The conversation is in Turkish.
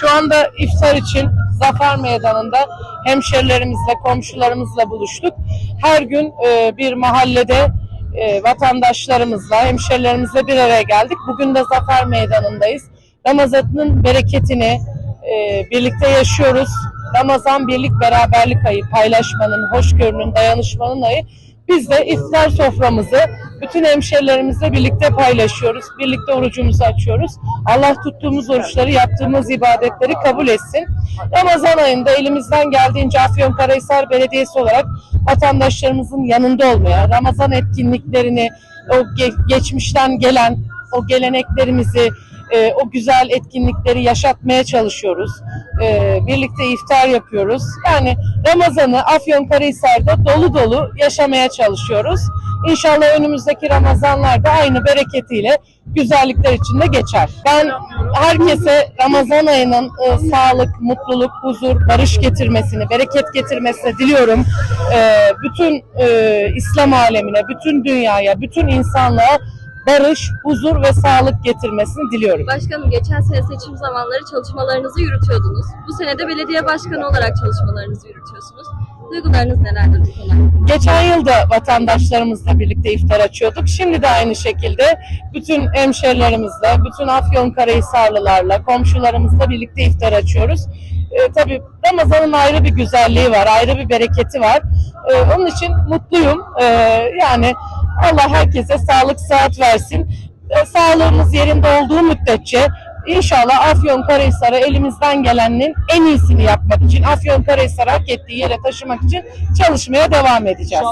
şu anda iftar için Zafer Meydanı'nda hemşerilerimizle, komşularımızla buluştuk. Her gün e, bir mahallede e, vatandaşlarımızla, hemşerilerimizle bir araya geldik. Bugün de Zafer Meydanı'ndayız. Ramazan'ın bereketini e, birlikte yaşıyoruz. Ramazan birlik beraberlik ayı, paylaşmanın, hoşgörünün, dayanışmanın ayı. Biz de iftar soframızı bütün hemşerilerimizle birlikte paylaşıyoruz. Birlikte orucumuzu açıyoruz. Allah tuttuğumuz oruçları, yaptığımız ibadetleri kabul etsin. Ramazan ayında elimizden geldiğince Afyonkarahisar Belediyesi olarak vatandaşlarımızın yanında olmaya, Ramazan etkinliklerini, o ge- geçmişten gelen o geleneklerimizi, e, o güzel etkinlikleri yaşatmaya çalışıyoruz. E, birlikte iftar yapıyoruz. Yani Ramazan'ı Afyonkarahisar'da dolu dolu yaşamaya çalışıyoruz. İnşallah önümüzdeki Ramazanlar da aynı bereketiyle güzellikler içinde geçer. Ben herkese Ramazan ayının e, sağlık, mutluluk, huzur, barış getirmesini, bereket getirmesini diliyorum. E, bütün e, İslam alemine, bütün dünyaya, bütün insanlığa barış, huzur ve sağlık getirmesini diliyorum. Başkanım geçen sene seçim zamanları çalışmalarınızı yürütüyordunuz. Bu sene de belediye başkanı olarak çalışmalarınızı yürütüyorsunuz. Duygularınız nelerdir bu konu? Geçen yıl da vatandaşlarımızla birlikte iftar açıyorduk. Şimdi de aynı şekilde bütün hemşerilerimizle, bütün Afyonkarahisarlılarla, komşularımızla birlikte iftar açıyoruz. Ee, tabii Ramazan'ın ayrı bir güzelliği var, ayrı bir bereketi var. Ee, onun için mutluyum. Ee, yani Allah herkese sağlık, sıhhat versin. Ee, sağlığımız yerinde olduğu müddetçe İnşallah Afyonkarahisar'a elimizden gelenin en iyisini yapmak için, Afyonkarahisar'ı hak ettiği yere taşımak için çalışmaya devam edeceğiz.